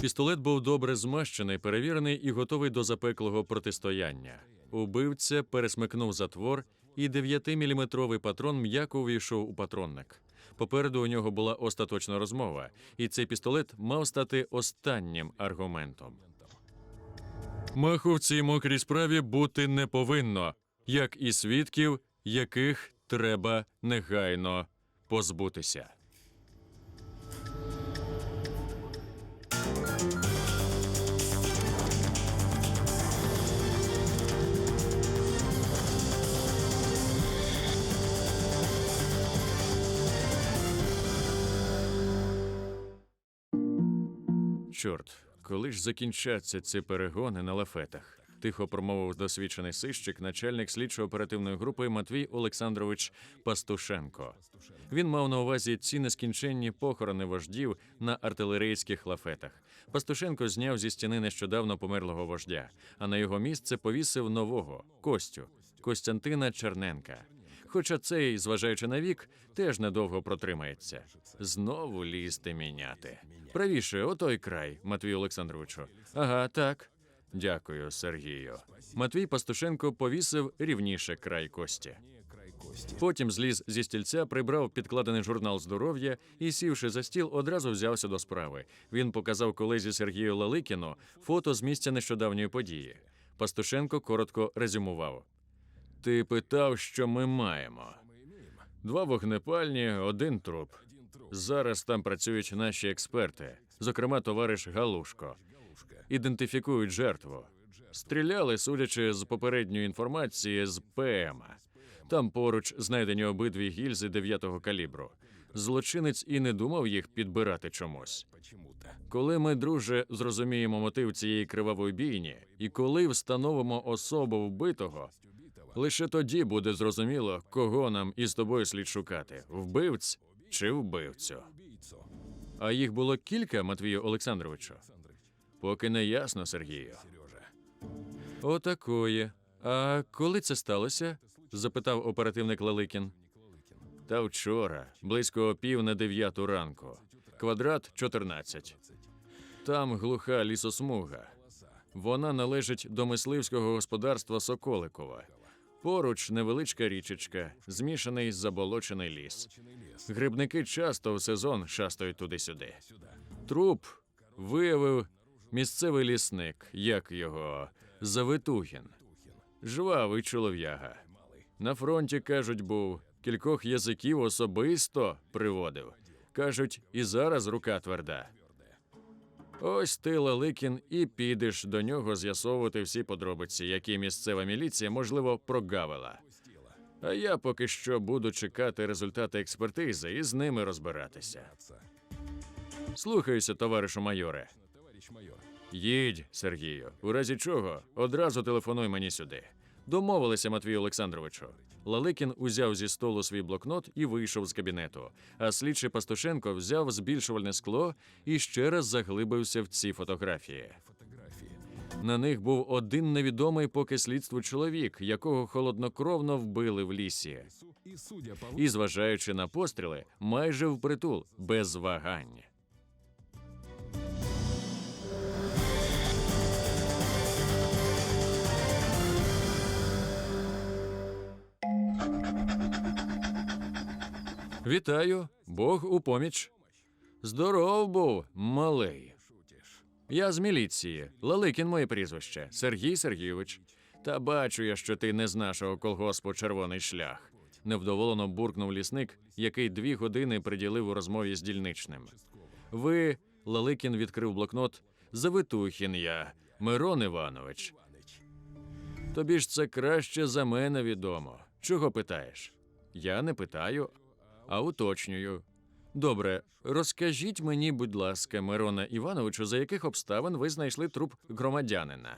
Пістолет був добре змащений, перевірений і готовий до запеклого протистояння. Убивця пересмикнув затвор, і 9-мм патрон м'яко увійшов у патронник. Попереду у нього була остаточна розмова, і цей пістолет мав стати останнім аргументом. Маху в цій мокрій справі бути не повинно, як і свідків, яких треба негайно позбутися. Чорт, коли ж закінчаться ці перегони на лафетах? Тихо промовив досвідчений сищик, начальник слідчо-оперативної групи Матвій Олександрович Пастушенко. Він мав на увазі ці нескінченні похорони вождів на артилерійських лафетах. Пастушенко зняв зі стіни нещодавно померлого вождя, а на його місце повісив нового Костю Костянтина Черненка. Хоча цей, зважаючи на вік, теж недовго протримається. Знову лізти міняти. Правіше, отой край, Матвію Олександровичу. Ага, так. Дякую, Сергію. Матвій Пастушенко повісив рівніше край кості. Потім зліз зі стільця, прибрав підкладений журнал здоров'я і, сівши за стіл, одразу взявся до справи. Він показав колезі Сергію Лаликіну фото з місця нещодавньої події. Пастушенко коротко резюмував: Ти питав, що ми маємо. Два вогнепальні, один труп. Зараз там працюють наші експерти, зокрема, товариш Галушко. Ідентифікують жертву. Стріляли, судячи з попередньої інформації, з ПМ. Там поруч знайдені обидві гільзи 9-го калібру. Злочинець і не думав їх підбирати чомусь. Коли ми, друже, зрозуміємо мотив цієї кривавої бійні, і коли встановимо особу вбитого, лише тоді буде зрозуміло, кого нам із тобою слід шукати: вбивць чи вбивцю. А їх було кілька, Матвію Олександровичу. Поки не ясно, Сергію. Отакої. А коли це сталося? запитав оперативник Лаликін. Та вчора, близько пів на дев'яту ранку. Квадрат 14. Там глуха лісосмуга. Вона належить до мисливського господарства Соколикова. Поруч невеличка річечка, змішаний заболочений ліс. Грибники часто в сезон шастають туди-сюди. Труп виявив місцевий лісник, як його Завитугін. Жвавий чолов'яга. На фронті, кажуть, був кількох язиків особисто приводив. Кажуть, і зараз рука тверда. Ось ти, Лаликін, і підеш до нього з'ясовувати всі подробиці, які місцева міліція, можливо, прогавила. А я поки що буду чекати результати експертизи і з ними розбиратися. Слухаюся, товаришу майоре. Їдь, Сергію. У разі чого одразу телефонуй мені сюди. Домовилися, Матвію Олександровичу. Лаликін узяв зі столу свій блокнот і вийшов з кабінету. А слідчий Пастушенко взяв збільшувальне скло і ще раз заглибився в ці фотографії. На них був один невідомий поки слідству чоловік, якого холоднокровно вбили в лісі. І, зважаючи на постріли, майже впритул, без вагань. Вітаю, Бог у поміч. Здоров був, малий. Я з міліції. Лаликін моє прізвище Сергій Сергійович. Та бачу я, що ти не з нашого колгоспу червоний шлях. Невдоволено буркнув лісник, який дві години приділив у розмові з дільничним. Ви, Лаликін відкрив блокнот. Завитухін я, Мирон Іванович. Тобі ж це краще за мене відомо. Чого питаєш? Я не питаю, а уточнюю. Добре, розкажіть мені, будь ласка, Мирона Івановичу, за яких обставин ви знайшли труп громадянина?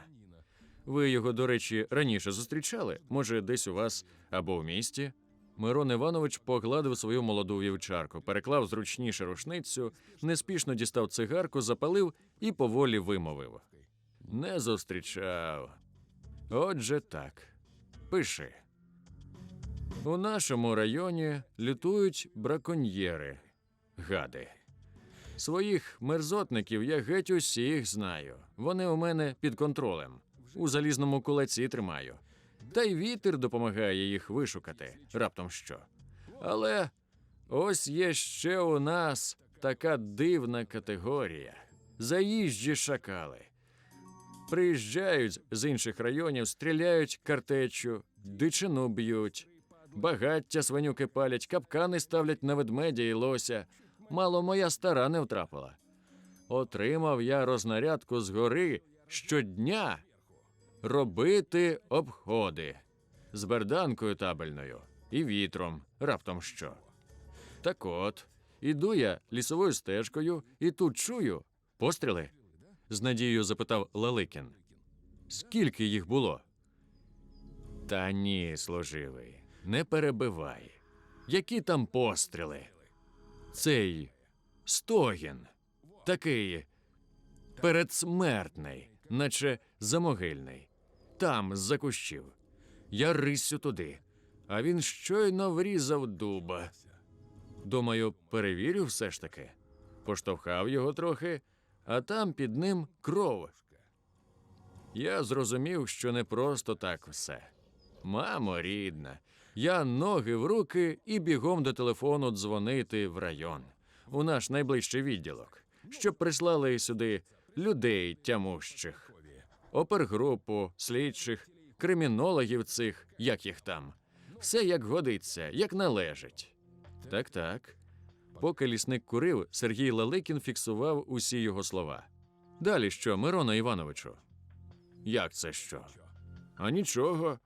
Ви його, до речі, раніше зустрічали? Може, десь у вас або в місті? Мирон Іванович погладив свою молоду вівчарку, переклав зручніше рушницю, неспішно дістав цигарку, запалив і поволі вимовив. Не зустрічав. Отже так. Пиши. У нашому районі лютують браконьєри, гади. Своїх мерзотників я геть усіх знаю. Вони у мене під контролем. У залізному кулаці тримаю. Та й вітер допомагає їх вишукати, раптом що. Але ось є ще у нас така дивна категорія заїжджі шакали. Приїжджають з інших районів, стріляють картечу, дичину б'ють, багаття свинюки палять, капкани ставлять на ведмедя і лося. Мало моя стара не втрапила. Отримав я рознарядку згори щодня робити обходи з берданкою табельною і вітром, раптом що. Так от, іду я лісовою стежкою і тут чую постріли. з надією запитав Лаликін. Скільки їх було? Та ні, служивий, не перебивай. Які там постріли? Цей стогін, такий передсмертний, наче замогильний. Там, з-за кущів. Я рисю туди, а він щойно врізав дуба. Думаю, перевірю все ж таки. Поштовхав його трохи, а там під ним кров. Я зрозумів, що не просто так все. Мамо рідна, я ноги в руки і бігом до телефону дзвонити в район, у наш найближчий відділок, щоб прислали сюди людей тямущих, опергрупу, слідчих, кримінологів цих, як їх там. Все як годиться, як належить. Так, так. Поки лісник курив, Сергій Лаликін фіксував усі його слова. Далі що, Мирона Івановичу? Як це що? А нічого.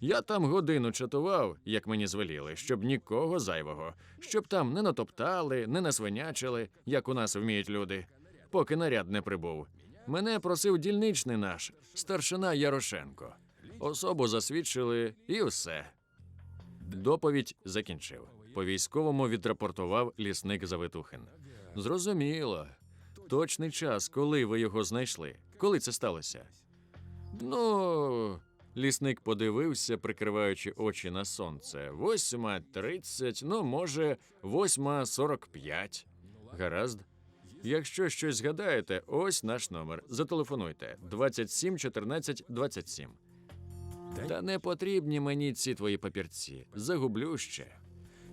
Я там годину чатував, як мені звеліли, щоб нікого зайвого, щоб там не натоптали, не насвинячили, як у нас вміють люди, поки наряд не прибув. Мене просив дільничний наш, старшина Ярошенко. Особу засвідчили і все. Доповідь закінчив. По військовому відрапортував лісник Завитухин. Зрозуміло. Точний час, коли ви його знайшли. Коли це сталося? Ну, лісник подивився, прикриваючи очі на сонце. Восьма тридцять, ну, може, восьма сорок п'ять. Гаразд. Якщо щось згадаєте, ось наш номер. Зателефонуйте 27 14 27. Та не потрібні мені ці твої папірці. Загублю ще.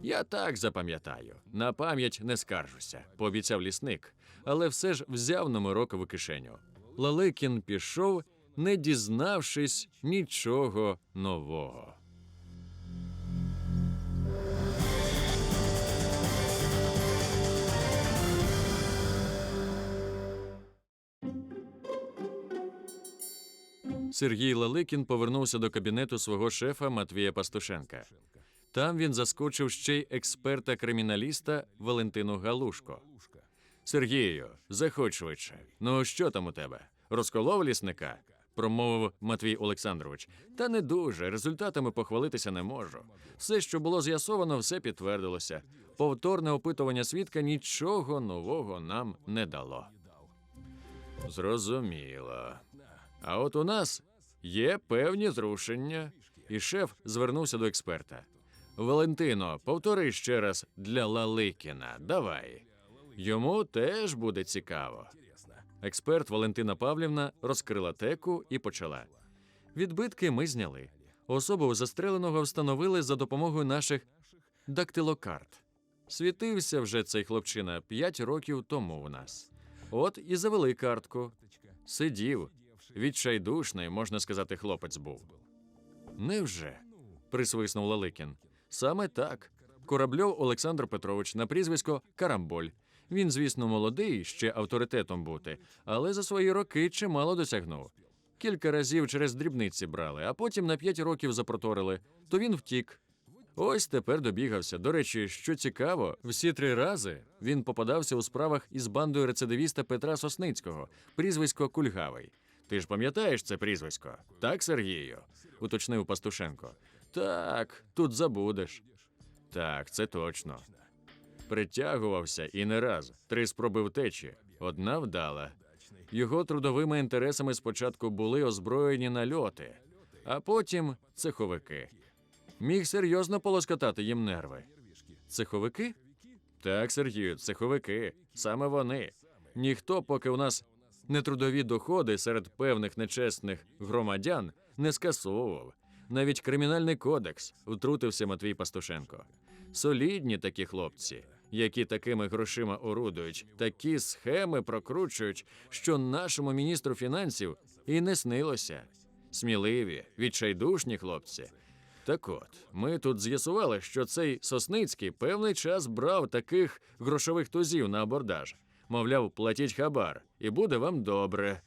Я так запам'ятаю. На пам'ять не скаржуся, пообіцяв лісник, але все ж взяв номерок в кишеню. Лаликін пішов, не дізнавшись нічого нового. Сергій Лаликін повернувся до кабінету свого шефа Матвія Пастушенка. Там він заскочив ще й експерта-криміналіста Валентину Галушко. Сергію, заходь швидше. Ну що там у тебе? Розколов лісника? Промовив Матвій Олександрович. Та не дуже. Результатами похвалитися не можу. Все, що було з'ясовано, все підтвердилося. Повторне опитування свідка нічого нового нам не дало. Зрозуміло. А от у нас є певні зрушення, і шеф звернувся до експерта. Валентино, повтори ще раз для Лаликіна. Давай. Йому теж буде цікаво. Експерт Валентина Павлівна розкрила теку і почала. Відбитки ми зняли. Особу застреленого встановили за допомогою наших дактилокарт. Світився вже цей хлопчина п'ять років тому у нас. От і завели картку. Сидів. Відчайдушний, можна сказати, хлопець був. Невже? присвиснув Лаликін. Саме так. Корабльов Олександр Петрович на прізвисько Карамболь. Він, звісно, молодий, ще авторитетом бути, але за свої роки чимало досягнув. Кілька разів через дрібниці брали, а потім на п'ять років запроторили, то він втік. Ось тепер добігався. До речі, що цікаво, всі три рази він попадався у справах із бандою рецидивіста Петра Сосницького, прізвисько Кульгавий. Ти ж пам'ятаєш це прізвисько? Так, Сергію? уточнив Пастушенко. Так, тут забудеш. Так, це точно. Притягувався і не раз. Три спроби втечі. Одна вдала. Його трудовими інтересами спочатку були озброєні нальоти, а потім цеховики. Міг серйозно полоскотати їм нерви. Цеховики? Так, Сергію, цеховики, саме вони. Ніхто, поки у нас нетрудові доходи серед певних нечесних громадян не скасовував. Навіть кримінальний кодекс утрутився Матвій Пастушенко. Солідні такі хлопці, які такими грошима орудують, такі схеми прокручують, що нашому міністру фінансів і не снилося. Сміливі, відчайдушні хлопці. Так от, ми тут з'ясували, що цей Сосницький певний час брав таких грошових тузів на абордаж. Мовляв, платіть хабар, і буде вам добре.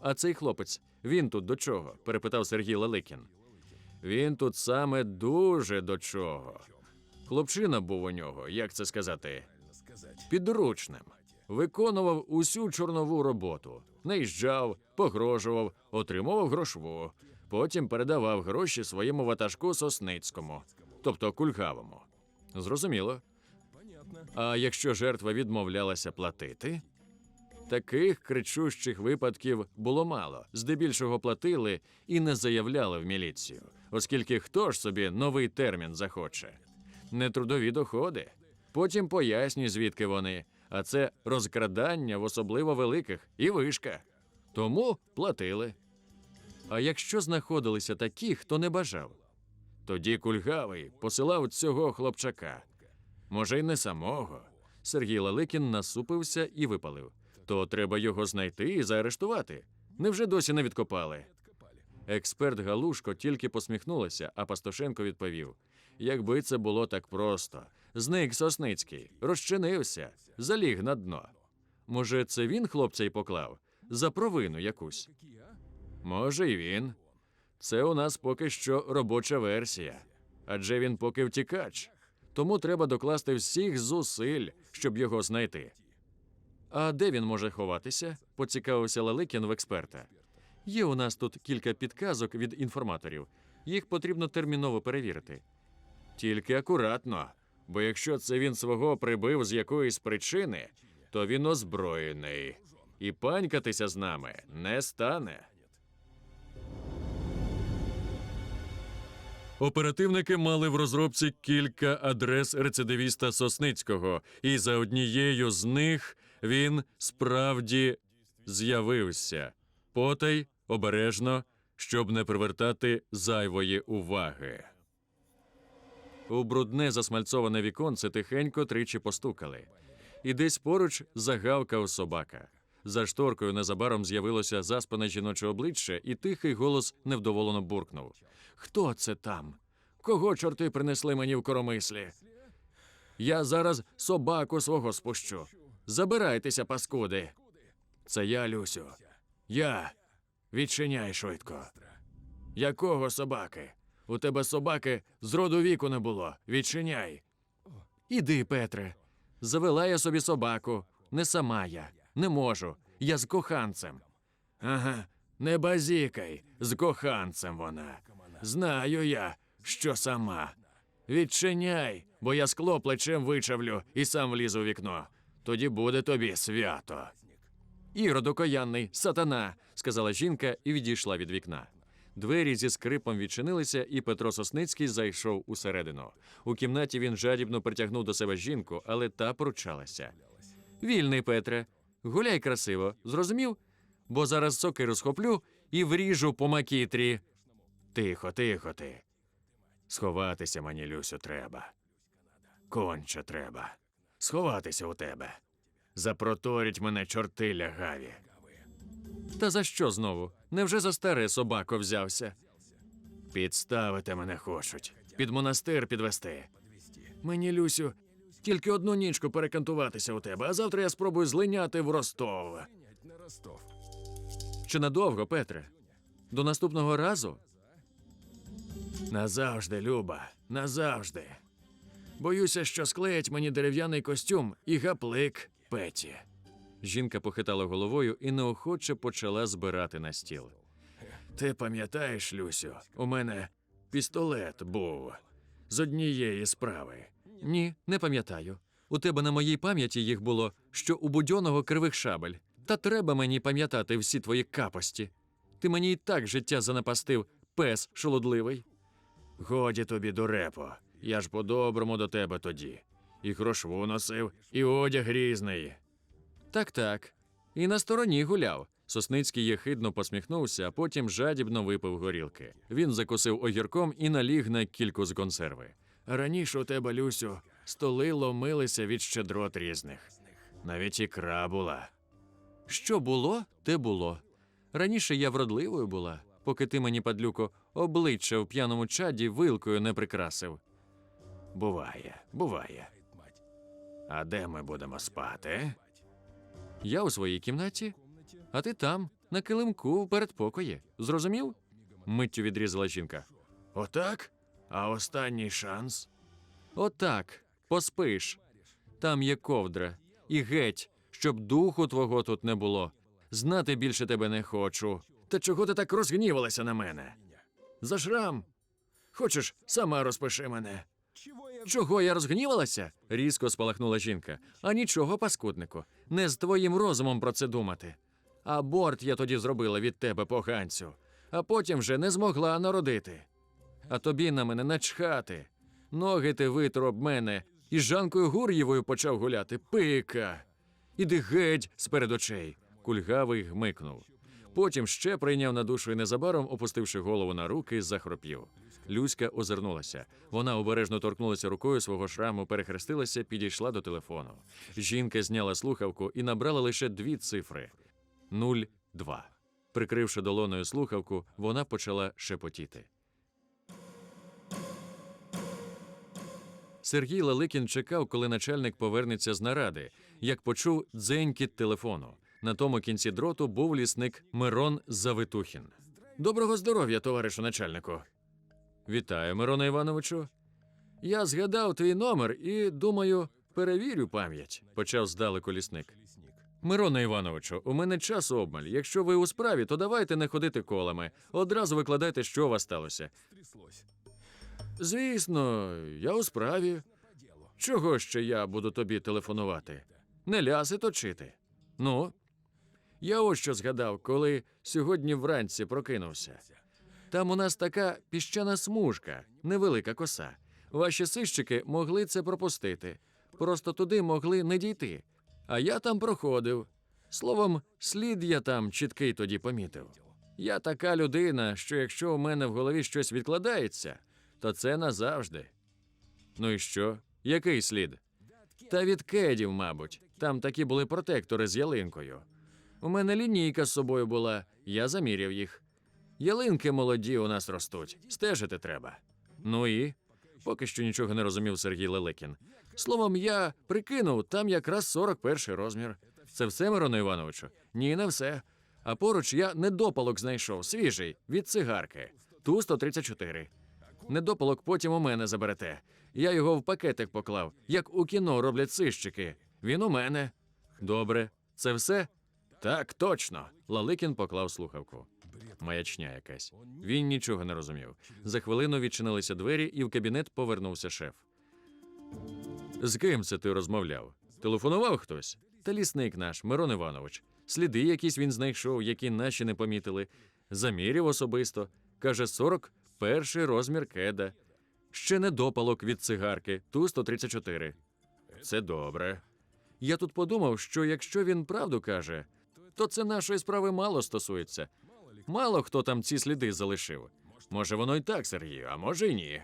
А цей хлопець, він тут до чого? перепитав Сергій Леликін. Він тут саме дуже до чого. Хлопчина був у нього, як це сказати, підручним. Виконував усю чорнову роботу, наїжджав, погрожував, отримував грошву, потім передавав гроші своєму ватажку Сосницькому, тобто кульгавому. Зрозуміло. А якщо жертва відмовлялася платити? Таких кричущих випадків було мало. Здебільшого платили і не заявляли в міліцію, оскільки хто ж собі новий термін захоче. Нетрудові доходи. Потім пояснюй, звідки вони. А це розкрадання в особливо великих і вишка. Тому платили. А якщо знаходилися такі, хто не бажав, тоді кульгавий посилав цього хлопчака. Може, й не самого. Сергій Лаликін насупився і випалив. То треба його знайти і заарештувати. Невже досі не відкопали? Експерт Галушко тільки посміхнулася, а Пастошенко відповів: якби це було так просто. Зник Сосницький, розчинився, заліг на дно. Може, це він хлопця й поклав? За провину якусь. Може, й він. Це у нас поки що робоча версія. Адже він поки втікач. Тому треба докласти всіх зусиль, щоб його знайти. А де він може ховатися? поцікавився Лаликін в експерта. Є у нас тут кілька підказок від інформаторів. Їх потрібно терміново перевірити. Тільки акуратно, бо якщо це він свого прибив з якоїсь причини, то він озброєний. І панькатися з нами не стане. Оперативники мали в розробці кілька адрес рецидивіста Сосницького, і за однією з них він справді з'явився потай, обережно, щоб не привертати зайвої уваги. У брудне засмальцоване віконце тихенько тричі постукали, і десь поруч загавкав собака. За шторкою незабаром з'явилося заспане жіноче обличчя, і тихий голос невдоволено буркнув: Хто це там? Кого чорти принесли мені в коромислі? Я зараз собаку свого спущу. Забирайтеся, паскуди. Це я, Люсю. Я. Відчиняй швидко. Якого собаки? У тебе собаки з роду віку не було. Відчиняй. Іди, Петре. Завела я собі собаку. Не сама я. Не можу. Я з коханцем. Ага, не базікай, з коханцем вона. Знаю я, що сама. Відчиняй, бо я скло плечем вичавлю і сам влізу у вікно. Тоді буде тобі свято. Ірод окоянний, сатана, сказала жінка і відійшла від вікна. Двері зі скрипом відчинилися, і Петро Сосницький зайшов усередину. У кімнаті він жадібно притягнув до себе жінку, але та поручалася. Вільний, Петре, гуляй красиво, зрозумів? Бо зараз сокиру схоплю і вріжу по макітрі. Тихо, тихо ти. Сховатися мені, Люсю, треба. Конче треба. Сховатися у тебе. Запроторять мене чорти лягаві. Та за що знову? Невже за старе собако взявся? Підставити мене хочуть, під монастир підвести. Мені, Люсю, тільки одну нічку перекантуватися у тебе, а завтра я спробую злиняти в Ростов. Чи надовго, Петре? До наступного разу? Назавжди, Люба, назавжди. Боюся, що склеять мені дерев'яний костюм і гаплик Петі. Жінка похитала головою і неохоче почала збирати на стіл. Ти пам'ятаєш, Люсю, у мене пістолет був з однієї справи. Ні, не пам'ятаю. У тебе на моїй пам'яті їх було, що у будьоного кривих шабель. Та треба мені пам'ятати всі твої капості. Ти мені і так життя занапастив, пес шолодливий. Годі тобі, дурепо, я ж по-доброму до тебе тоді. І грошву носив, і одяг різний. Так, так. І на стороні гуляв. Сосницький єхидно посміхнувся, а потім жадібно випив горілки. Він закусив огірком і наліг на кільку з консерви. Раніше у тебе, Люсю, столи ломилися від щедрот різних. Навіть ікра була. Що було, те було. Раніше я вродливою була, поки ти мені, падлюко, обличчя в п'яному чаді вилкою не прикрасив. Буває, буває. А де ми будемо спати? Я у своїй кімнаті, а ти там, на килимку в передпокої. Зрозумів? Миттю відрізала жінка. Отак? А останній шанс? Отак. Поспиш. Там є ковдра. І геть, щоб духу твого тут не було. Знати більше тебе не хочу. Та чого ти так розгнівалася на мене? За шрам. Хочеш, сама розпиши мене. Чого я розгнівалася? різко спалахнула жінка. А нічого, паскуднику, не з твоїм розумом про це думати. Аборт я тоді зробила від тебе, поганцю, а потім вже не змогла народити. А тобі на мене начхати. Ноги ти витер об мене і з Жанкою Гур'євою почав гуляти. Пика. Іди геть з перед очей. Кульгавий гмикнув. Потім ще прийняв на душу і незабаром, опустивши голову на руки, захропів. Люська озирнулася. Вона обережно торкнулася рукою свого шраму, перехрестилася, підійшла до телефону. Жінка зняла слухавку і набрала лише дві цифри: 02. Прикривши долоною слухавку, вона почала шепотіти. Сергій Лаликін чекав, коли начальник повернеться з наради, як почув дзенькіт телефону. На тому кінці дроту був лісник Мирон Завитухін. Доброго здоров'я, товаришу начальнику. Вітаю, Мироне Івановичу. Я згадав твій номер і думаю, перевірю пам'ять, почав здалеку лісник. Мироне Івановичу, у мене час обмаль. Якщо ви у справі, то давайте не ходити колами. Одразу викладайте, що у вас сталося. Звісно, я у справі. Чого ще я буду тобі телефонувати? Не ляси точити. Ну, я ось що згадав, коли сьогодні вранці прокинувся. Там у нас така піщана смужка, невелика коса. Ваші сищики могли це пропустити. Просто туди могли не дійти. А я там проходив. Словом, слід я там чіткий тоді помітив. Я така людина, що якщо у мене в голові щось відкладається, то це назавжди. Ну і що? Який слід? Та від кедів, мабуть. Там такі були протектори з ялинкою. У мене лінійка з собою була, я заміряв їх. Ялинки молоді у нас ростуть, стежити треба. Ну і поки що нічого не розумів Сергій Лелекін. Словом, я прикинув, там якраз 41 розмір. Це все, Мироне Івановичу? Ні, не все. А поруч я недопалок знайшов, свіжий, від цигарки, ту 134. Недопалок потім у мене заберете. Я його в пакетик поклав, як у кіно роблять сищики. Він у мене. Добре, це все? Так, точно. Лаликін поклав слухавку. Маячня якась. Він нічого не розумів. За хвилину відчинилися двері, і в кабінет повернувся шеф. З ким це ти розмовляв? Телефонував хтось? Та лісник наш, Мирон Іванович. Сліди якісь він знайшов, які наші не помітили. Заміряв особисто. Каже, 41 розмір кеда. Ще недопалок від цигарки, ту 134. Це добре. Я тут подумав, що якщо він правду каже, то це нашої справи мало стосується. Мало хто там ці сліди залишив. Може, воно й так, Сергію, а може й ні.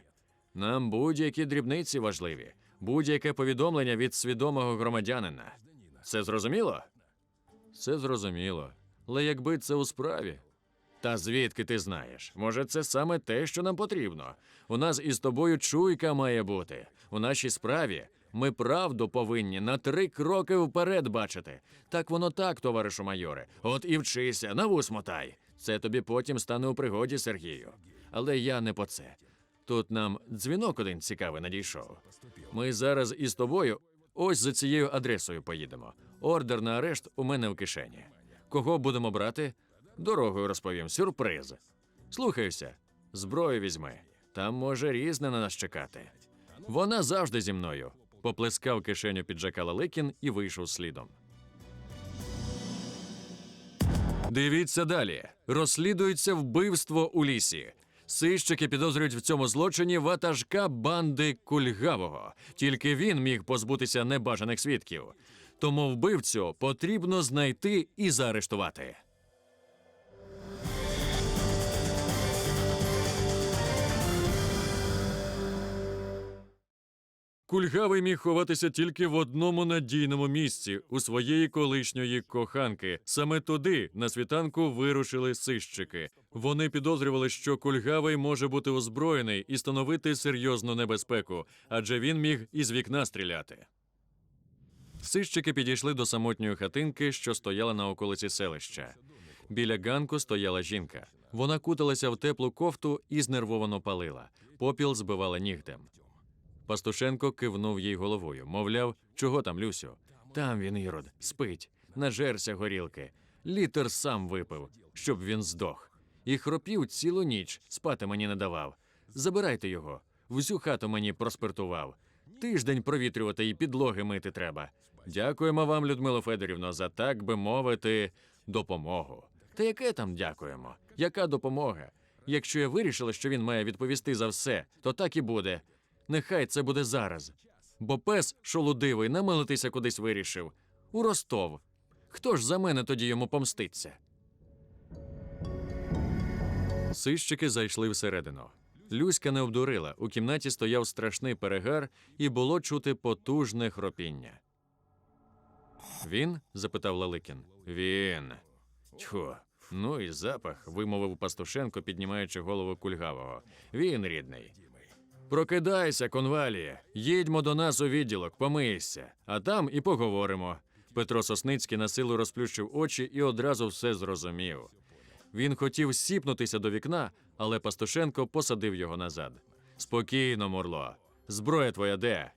Нам будь-які дрібниці важливі, будь-яке повідомлення від свідомого громадянина. Це зрозуміло? Це зрозуміло. Але якби це у справі. Та звідки ти знаєш? Може, це саме те, що нам потрібно. У нас із тобою чуйка має бути. У нашій справі ми правду повинні на три кроки вперед бачити. Так воно так, товаришу майоре. От і вчися, на вус мотай. Це тобі потім стане у пригоді, Сергію. Але я не по це. Тут нам дзвінок один цікавий надійшов. Ми зараз із тобою ось за цією адресою поїдемо. Ордер на арешт у мене в кишені. Кого будемо брати? Дорогою розповім. Сюрприз. Слухаюся, зброю візьми. Там може різне на нас чекати. Вона завжди зі мною. Поплескав кишеню піджака Лаликін і вийшов слідом. Дивіться далі. Розслідується вбивство у лісі. Сищики підозрюють в цьому злочині ватажка банди кульгавого. Тільки він міг позбутися небажаних свідків. Тому вбивцю потрібно знайти і заарештувати. Кульгавий міг ховатися тільки в одному надійному місці у своєї колишньої коханки. Саме туди на світанку вирушили сищики. Вони підозрювали, що кульгавий може бути озброєний і становити серйозну небезпеку, адже він міг із вікна стріляти. Сищики підійшли до самотньої хатинки, що стояла на околиці селища. Біля ганку стояла жінка. Вона куталася в теплу кофту і знервовано палила. Попіл збивала нігтем. Пастушенко кивнув їй головою, мовляв, чого там, Люсю? Там він, Ірод, спить, нажерся горілки. Літер сам випив, щоб він здох. І хропів цілу ніч, спати мені не давав. Забирайте його. Всю хату мені проспиртував. Тиждень провітрювати і підлоги мити треба. Дякуємо вам, Людмило Федорівно, за так би мовити, допомогу. Та яке там дякуємо? Яка допомога? Якщо я вирішила, що він має відповісти за все, то так і буде. Нехай це буде зараз. Бо пес шолудивий намилитися кудись вирішив. У Ростов. Хто ж за мене тоді йому помститься? Сищики зайшли всередину. Люська не обдурила. У кімнаті стояв страшний перегар, і було чути потужне хропіння. Він? запитав Лаликін. Він. Тьху. Ну і запах, вимовив Пастушенко, піднімаючи голову кульгавого. Він рідний. Прокидайся, конвалія. Їдьмо до нас у відділок, помийся, а там і поговоримо. Петро Сосницький на силу розплющив очі і одразу все зрозумів. Він хотів сіпнутися до вікна, але Пастушенко посадив його назад. Спокійно, Мурло. Зброя твоя де?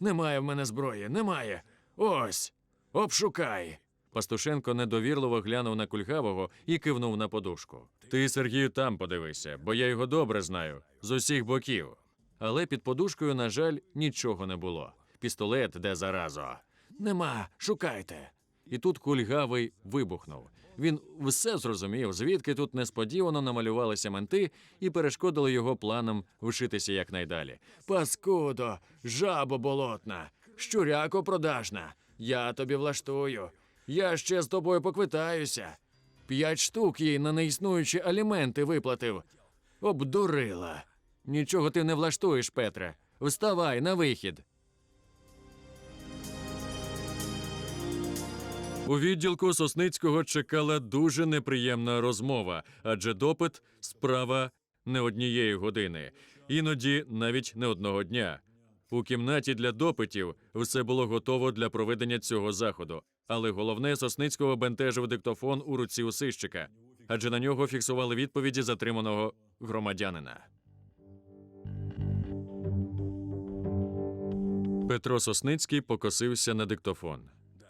Немає в мене зброї, немає. Ось. Обшукай. Пастушенко недовірливо глянув на кульгавого і кивнув на подушку. Ти, Сергію, там подивися, бо я його добре знаю з усіх боків. Але під подушкою, на жаль, нічого не було. Пістолет де заразо. Нема, шукайте. І тут кульгавий вибухнув. Він все зрозумів, звідки тут несподівано намалювалися менти і перешкодили його планам вшитися якнайдалі. Паскудо, жабо болотна, щуряко продажна. Я тобі влаштую. Я ще з тобою поквитаюся. П'ять штук їй на неіснуючі аліменти виплатив. Обдурила. Нічого ти не влаштуєш, Петре. Вставай на вихід. У відділку Сосницького чекала дуже неприємна розмова, адже допит справа не однієї години, іноді навіть не одного дня. У кімнаті для допитів все було готово для проведення цього заходу, але головне Сосницького бентежив диктофон у руці усищика, адже на нього фіксували відповіді затриманого громадянина. Петро Сосницький покосився на диктофон.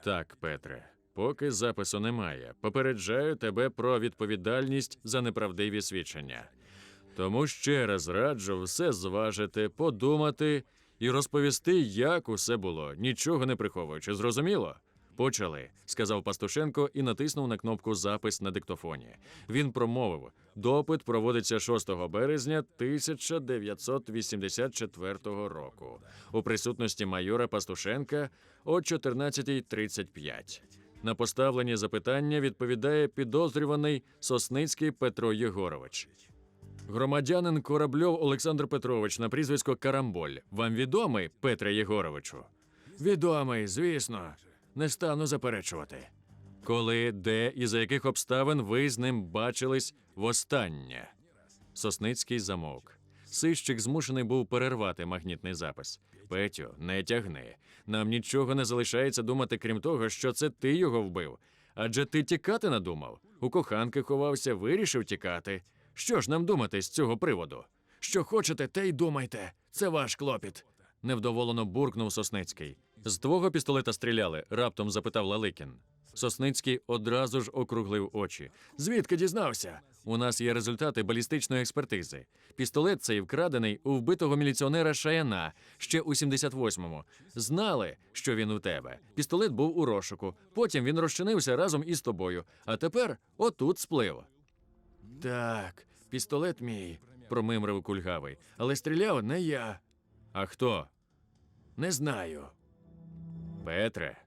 Так, Петре, поки запису немає, попереджаю тебе про відповідальність за неправдиві свідчення. Тому ще раз раджу все зважити, подумати і розповісти, як усе було, нічого не приховуючи. Зрозуміло? Почали, сказав Пастушенко і натиснув на кнопку Запис на диктофоні. Він промовив: допит проводиться 6 березня 1984 року у присутності майора Пастушенка о 14.35. На поставлені запитання відповідає підозрюваний Сосницький Петро Єгорович. Громадянин Корабльов Олександр Петрович на прізвисько Карамболь. Вам відомий, Петре Єгоровичу? Відомий, звісно. Не стану заперечувати. Коли, де і за яких обставин ви з ним бачились востаннє? Сосницький замовк. Сищик змушений був перервати магнітний запис. Петю, не тягни. Нам нічого не залишається думати, крім того, що це ти його вбив. Адже ти тікати надумав. У коханки ховався, вирішив тікати. Що ж нам думати з цього приводу? Що хочете, те й думайте. Це ваш клопіт. Невдоволено буркнув Сосницький. З твого пістолета стріляли? раптом запитав Лаликін. Сосницький одразу ж округлив очі. Звідки дізнався? У нас є результати балістичної експертизи. Пістолет цей вкрадений у вбитого міліціонера Шаяна ще у 78-му. Знали, що він у тебе. Пістолет був у розшуку. Потім він розчинився разом із тобою. А тепер отут сплив. Так, пістолет мій. промимрив кульгавий. Але стріляв не я. А хто? Не знаю. Петре.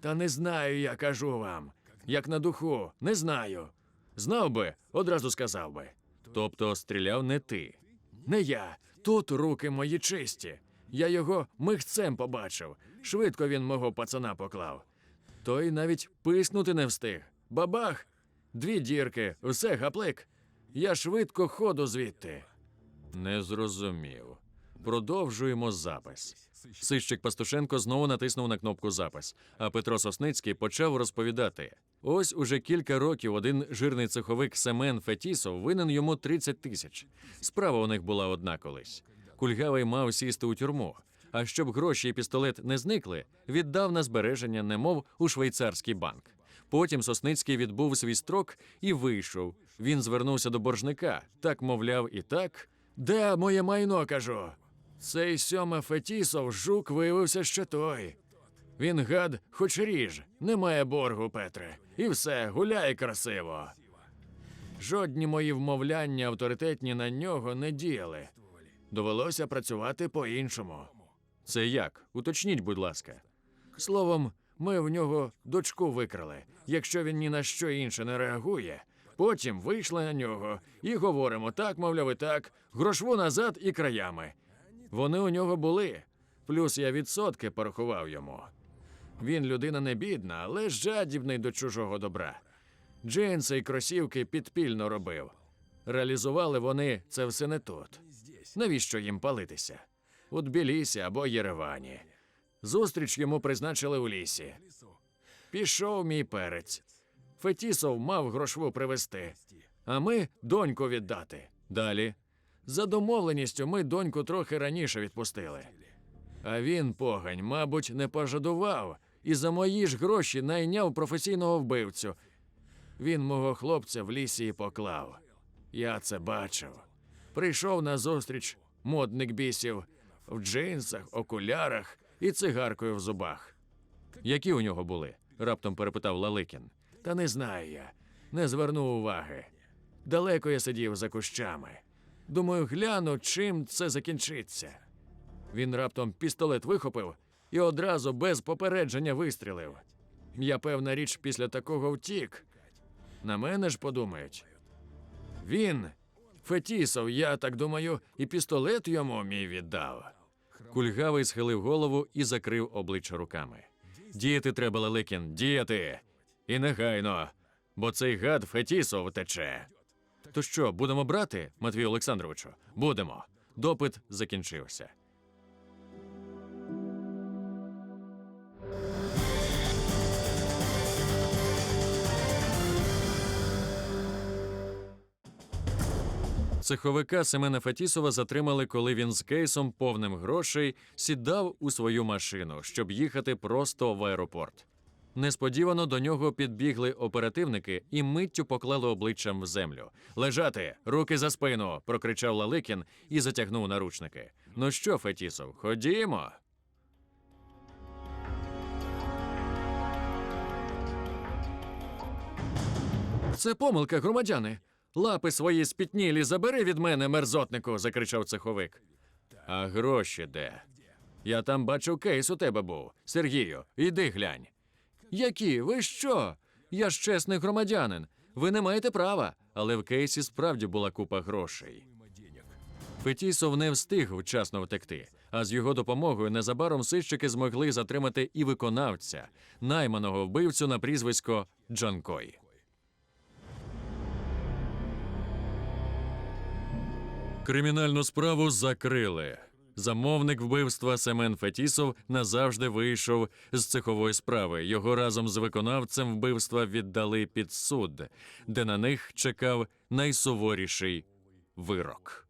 Та не знаю, я кажу вам. Як на духу, не знаю. Знав би, одразу сказав би. Тобто стріляв не ти. Не я. Тут руки мої чисті. Я його михцем побачив. Швидко він мого пацана поклав. Той навіть писнути не встиг. Бабах! Дві дірки, все гаплик. Я швидко ходу звідти. Не зрозумів. Продовжуємо запис. Сищик Пастушенко знову натиснув на кнопку запис, а Петро Сосницький почав розповідати. Ось уже кілька років один жирний цеховик Семен Фетісов винен йому 30 тисяч. Справа у них була одна колись. Кульгавий мав сісти у тюрму. А щоб гроші і пістолет не зникли, віддав на збереження, немов у швейцарський банк. Потім Сосницький відбув свій строк і вийшов. Він звернувся до боржника, так мовляв і так. Де моє майно, кажу? Цей сьома Фетісов жук виявився ще той. Він гад, хоч ріж, немає боргу, Петре. І все, гуляє красиво. Жодні мої вмовляння авторитетні на нього не діяли. Довелося працювати по-іншому. Це як? Уточніть, будь ласка. Словом, ми в нього дочку викрали. Якщо він ні на що інше не реагує, потім вийшли на нього і говоримо так, мовляв, і так, грошву назад і краями. Вони у нього були. Плюс я відсотки порахував йому. Він людина не бідна, але жадібний до чужого добра. Джинси і кросівки підпільно робив. Реалізували вони це все не тут. Навіщо їм палитися? У Тбілісі або Єревані. Зустріч йому призначили у лісі. Пішов мій перець. Фетісов мав грошву привезти, а ми доньку віддати. Далі. За домовленістю ми доньку трохи раніше відпустили. А він, погань, мабуть, не пожадував і за мої ж гроші найняв професійного вбивцю. Він мого хлопця в лісі і поклав. Я це бачив. Прийшов на зустріч модник бісів в джинсах, окулярах і цигаркою в зубах. Які у нього були? раптом перепитав Лаликін. Та не знаю я, не звернув уваги. Далеко я сидів за кущами. Думаю, гляну, чим це закінчиться. Він раптом пістолет вихопив і одразу без попередження вистрілив. Я, певна річ, після такого втік. На мене ж подумають. Він, Фетісов, я так думаю, і пістолет йому мій віддав. Кульгавий схилив голову і закрив обличчя руками. Діяти треба, Леликін, діяти. І негайно, бо цей гад Фетісов тече. То що, будемо брати, Матвію Олександровичу? Будемо. Допит закінчився. Цеховика Семена Фетісова затримали, коли він з кейсом повним грошей сідав у свою машину, щоб їхати просто в аеропорт. Несподівано до нього підбігли оперативники і миттю поклали обличчям в землю. Лежати, руки за спину. прокричав Лаликін і затягнув наручники. Ну що, Фетісов, ходімо. Це помилка, громадяни. Лапи свої спітнілі забери від мене, мерзотнику, закричав цеховик. А гроші де? Я там бачу кейс у тебе був. Сергію, іди глянь. Які? Ви що? Я ж чесний громадянин. Ви не маєте права, але в кейсі справді була купа грошей. Фетісов не встиг вчасно втекти, а з його допомогою незабаром сищики змогли затримати і виконавця, найманого вбивцю на прізвисько Джанкой. Кримінальну справу закрили. Замовник вбивства Семен Фетісов назавжди вийшов з цехової справи. Його разом з виконавцем вбивства віддали під суд, де на них чекав найсуворіший вирок.